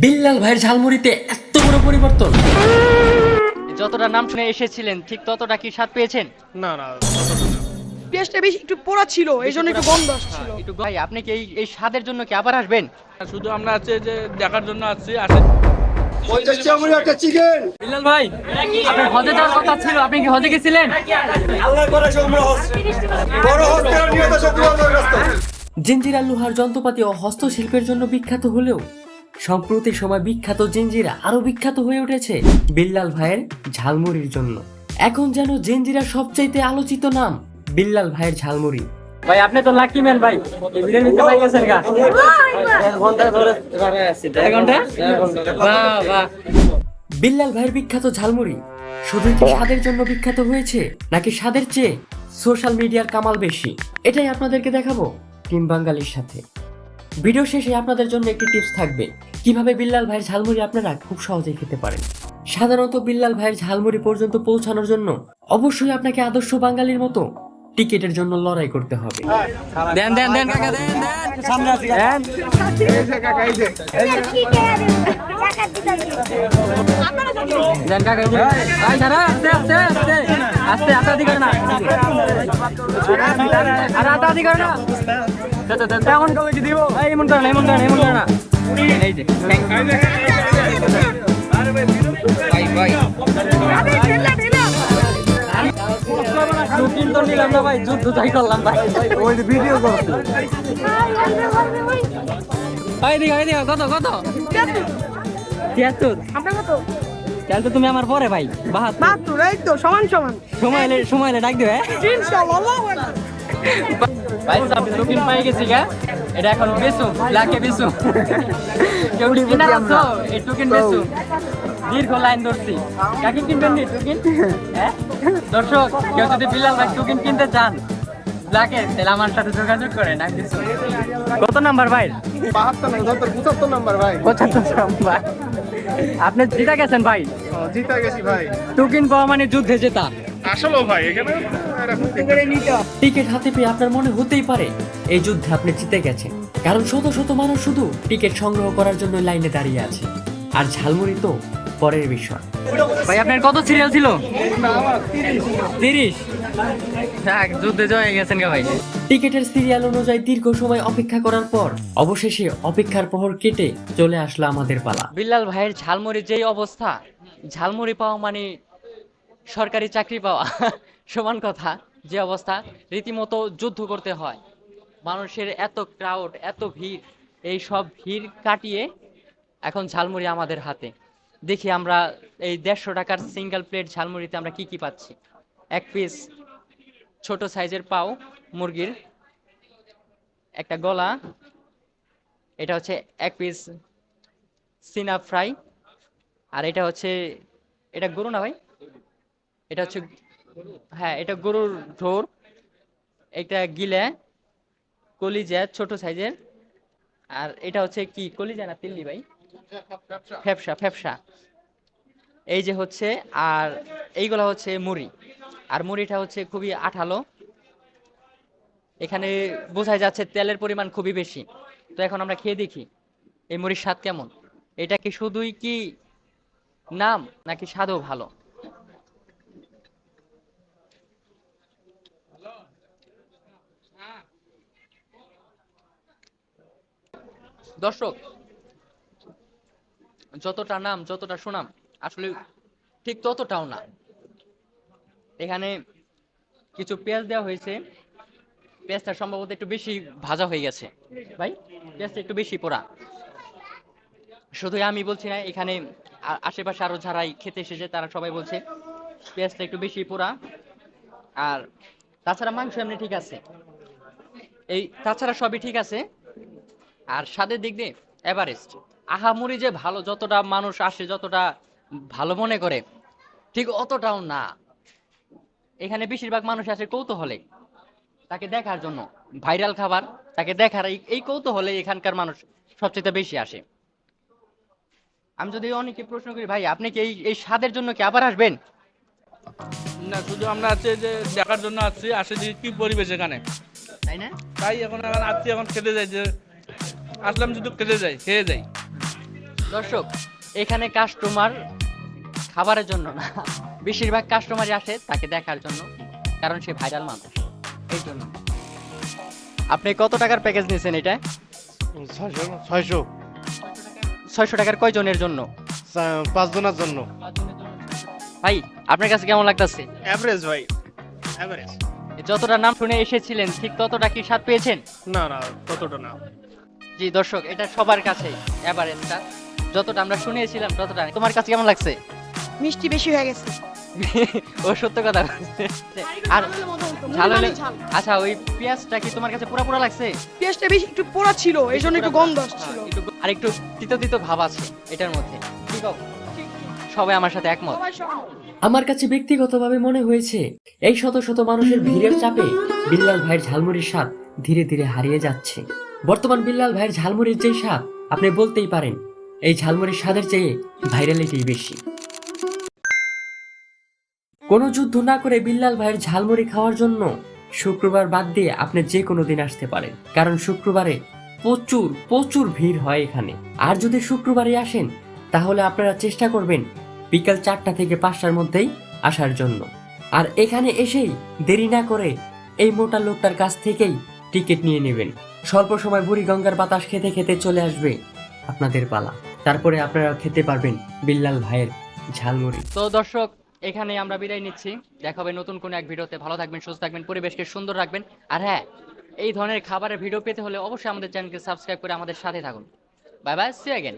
বিল্লাল ভাইয়ের ঝালমুড়িতে এত বড় পরিবর্তন। যতটা নাম শুনে এসেছিলেন ঠিক ততটা কি স্বাদ পেয়েছেন? না না পেঁয়াজটা বেশি একটু পোড়া ছিল এই জন্য একটু গন্ধ আসছিল। একটু ভাই আপনি কি এই এই স্বাদের জন্য কি আবার আসবেন? শুধু আমরা আছে যে দেখার জন্য আসছি আসে পঞ্চাশ চামড়ি একটা চিকেন বিল্লাল ভাই আপনার হজে যাওয়ার কথা ছিল আপনি কি হজে গেছিলেন? আল্লাহ করে সোমরা বড় হস্তের নিয়ত শুক্রবার রাস্তা। জিঞ্জিরা লোহার যন্ত্রপাতি ও হস্তশিল্পের জন্য বিখ্যাত হলেও সম্প্রতি সময় বিখ্যাত জিঞ্জিরা আরও বিখ্যাত হয়ে উঠেছে বিল্লাল ভাইয়ের ঝালমুড়ির জন্য। এখন যেন জিঞ্জিরা সবচাইতে আলোচিত নাম বিল্লাল ভাইয়ের ঝালমুড়ি। ভাই আপনি তো লাকি ম্যান ভাই। এই ভিডিওর ভিতরে পাই গেছেন গা। এক ঘণ্টা বাহ বাহ। বিল্লাল ভাইয়ের বিখ্যাত ঝালমুড়ি শুধু কি স্বাদের জন্য বিখ্যাত হয়েছে নাকি স্বাদের চেয়ে সোশ্যাল মিডিয়ার কামাল বেশি? এটাই আপনাদেরকে দেখাবো টিম বাঙ্গালির সাথে। ভিডিও শেষে আপনাদের জন্য একটি টিপস থাকবে। কীভাবে বিল্লাল ভাইয়ের ঝালমুড়ি আপনারা খুব সহজেই খেতে পারেন। সাধারণত বিল্লাল ভাইয়ের ঝালমুড়ি পর্যন্ত পৌঁছানোর জন্য অবশ্যই আপনাকে আদর্শ বাঙালির মতো টিকেটের জন্য লড়াই করতে হবে। দেন দেন দেন কাকা দেন দেন। সামনে আসি দেন। দেন কাকা আস্তে আস্তে আস্তে। আস্তে আস্তে আদি করে না। আরে আস্তে করে না। এমন কবে দিব? এই এমন করে না এমন করে না এমন করে না। এই যে ভাই ভাই দুদিন তো নিলাম না ভাই যুদ্ধ তাই করলাম ভাই। ওই ভিডিও করছি। ভাই দিঘা ভাই দিঘা কত কত? তিয়াত্তর। আপনার কত? তাহলে তো তুমি আমার পরে ভাই বাহাত বাহাত্তর এই তো সমান সমান। সময় এলে সময় এলে ডাক দিবে ইনশাআল্লাহ ভাই সাহেব টুকিন পাই গেছি গা এটা এখন বেচু লাখে বেচু কেউ কিনার আছো? এই টুকিন বেচু দীর্ঘ লাইন ধরছি। কাকে কিনবেন নি টুকিন? হ্যাঁ? দর্শক কেউ যদি বিলাল ভাই টুকিন কিনতে চান লাখে তাহলে আমার সাথে যোগাযোগ করেন আমি কত নাম্বার ভাই? বাহাত্তর না সত্তর পঁচাত্তর নাম্বার ভাই। পঁচাত্তর নাম্বার। আপনি জিতা গেছেন ভাই? জিতা গেছি ভাই। টুকিন পাওয়া মানে যুদ্ধে জেতা। আসলে ভাই এখানে? টিকিট হাতে পেয়ে আপনার মনে হতেই পারে এই যুদ্ধে আপনি জিতে গেছেন। কারণ শত শত মানুষ শুধু টিকিট সংগ্রহ করার জন্য লাইনে দাঁড়িয়ে আছে। আর ঝালমুড়ি তো পরের বিষয়। ভাই আপনার কত সিরিয়াল ছিল? তিরিশ। যাক যুদ্ধে জয় গেছেন কে ভাই। টিকিটের সিরিয়াল অনুযায়ী দীর্ঘ সময় অপেক্ষা করার পর অবশেষে অপেক্ষার প্রহর কেটে চলে আসলো আমাদের পালা। বিল্লাল ভাইয়ের ঝালমুড়ি যেই অবস্থা, ঝালমুড়ি পাওয়া মানে সরকারি চাকরি পাওয়া, সমান কথা যে অবস্থা, রীতিমতো যুদ্ধ করতে হয়। মানুষের এত ক্রাউড এত ভিড়, এই সব ভিড় কাটিয়ে এখন ঝালমুড়ি আমাদের হাতে। দেখি আমরা এই দেড়শো টাকার সিঙ্গেল প্লেট ঝালমুড়িতে আমরা কি কি পাচ্ছি। এক পিস ছোট সাইজের পাও মুরগির একটা গলা, এটা হচ্ছে এক পিস সিনা ফ্রাই, আর এটা হচ্ছে, এটা গরু না ভাই? এটা হচ্ছে হ্যাঁ এটা গরুর ঢোর, এটা গিলে, কলিজা, ছোট সাইজের, আর এটা হচ্ছে কি, কলিজা না তিল্লি ভাই? ফ্যাপসা ফ্যাপসা। এই যে হচ্ছে, আর এইগুলা হচ্ছে মুড়ি, আর মুড়িটা হচ্ছে খুবই আঠালো। এখানে বোঝাই যাচ্ছে তেলের পরিমাণ খুবই বেশি। তো এখন আমরা খেয়ে দেখি, এই মুড়ির স্বাদ কেমন? এটা কি শুধুই কি নাম, নাকি স্বাদও ভালো? দর্শক, যতটা নাম, যতটা সুনাম, আসলে ঠিক ততটাও না। এখানে কিছু পেঁয়াজ দেওয়া হয়েছে। পেঁয়াজটা সম্ভবত একটু বেশি ভাজা হয়ে গেছে। ভাই, পেঁয়াজটা একটু বেশি পোড়া। শুধু আমি বলছি না, এখানে আশেপাশে আরও যারাই খেতে এসেছে, তারা সবাই বলছে পেঁয়াজটা একটু বেশি পোড়া। আর তাছাড়া মাংস এমনি ঠিক আছে। এই তাছাড়া সবই ঠিক আছে। আর স্বাদের দিক দিয়ে এভারেস্ট। আহামুরি যে ভালো, যতটা মানুষ আসে, যতটা ভালো মনে করে, ঠিক অতটাও না। এখানে বেশিরভাগ মানুষ আসে কৌতূহলে। তাকে দেখার জন্য ভাইরাল খাবার তাকে দেখার এই- কৌতূহলে এখানকার মানুষ সবচেয়ে বেশি আসে। আমি যদি অনেকে প্রশ্ন করি ভাই আপনি কি এই এই স্বাদের জন্য কি আবার আসবেন? না শুধু আমরা আছে যে দেখার জন্য আসছি আসে যে কি পরিবেশ এখানে? তাই না? তাই এখন এখন আসছি এখন খেতে যাই যে আসলাম যদি খেতে যাই খেয়ে যাই। দর্শক এখানে কাস্টমার খাবারের জন্য না বেশিরভাগ কাস্টমারই আসে তাকে দেখার জন্য কারণ সে ভাইরাল মানুষ। এই জন্য আপনি কত টাকার প্যাকেজ নিয়েছেন এটা? ছয়শো ছয়শো। ছয়শো টাকার কয়জনের জন্য? পাঁচ জনের জন্য। ভাই আপনার কাছে কেমন লাগতেছে? অ্যাভারেজ ভাই অ্যাভারেজ যতটা নাম শুনে এসেছিলেন ঠিক ততটা কি স্বাদ পেয়েছেন? না না ততটা না। জি দর্শক এটা সবার কাছেই এভারেজটা যতটা আমরা শুনেছিলাম ততটা। তোমার কাছে কেমন লাগছে? মিষ্টি বেশি হয়ে গেছে। ও সত্য কথা আর ঝাল হলে আচ্ছা ওই পেঁয়াজটা কি তোমার কাছে পুরা পুরা লাগছে? পেঁয়াজটা বেশি একটু পোড়া ছিল এই জন্য একটু গন্ধ আসছিল। হ্যাঁ, আর একটু তিতো তিতো ভাব আছে এটার মধ্যে। কি কও? সবাই আমার সাথে একমত। আমার কাছে ব্যক্তিগতভাবে মনে হয়েছে এই শত শত মানুষের ভিড়ের চাপে বিল্লাল ভাইয়ের ঝালমুড়ির স্বাদ ধীরে ধীরে হারিয়ে যাচ্ছে। বর্তমান বিল্লাল ভাইয়ের ঝালমুড়ির যে স্বাদ আপনি বলতেই পারেন এই ঝালমুড়ির স্বাদের চেয়ে ভাইরালিটি বেশি। কোনো যুদ্ধ না করে বিল্লাল ভাইয়ের ঝালমুড়ি খাওয়ার জন্য শুক্রবার বাদ দিয়ে আপনি যে কোনো দিন আসতে পারেন। কারণ শুক্রবারে প্রচুর প্রচুর ভিড় হয় এখানে। আর যদি শুক্রবারে আসেন, তাহলে আপনারা চেষ্টা করবেন বিকাল চারটা থেকে পাঁচটার মধ্যেই আসার জন্য। আর এখানে এসেই দেরি না করে এই মোটা লোকটার কাছ থেকেই টিকিট নিয়ে নেবেন। স্বল্প সময় বুড়ি গঙ্গার বাতাস খেতে খেতে চলে আসবে আপনাদের পালা। তারপরে আপনারা খেতে পারবেন বিল্লাল ভাইয়ের ঝালমুড়ি। তো দর্শক এখানে আমরা বিদায় নিচ্ছি। দেখা হবে নতুন কোনো এক ভিডিওতে। ভালো থাকবেন, সুস্থ থাকবেন, পরিবেশকে সুন্দর রাখবেন। আর হ্যাঁ এই ধরনের খাবারের ভিডিও পেতে হলে অবশ্যই আমাদের চ্যানেলকে সাবস্ক্রাইব করে আমাদের সাথে থাকুন। Bye bye C again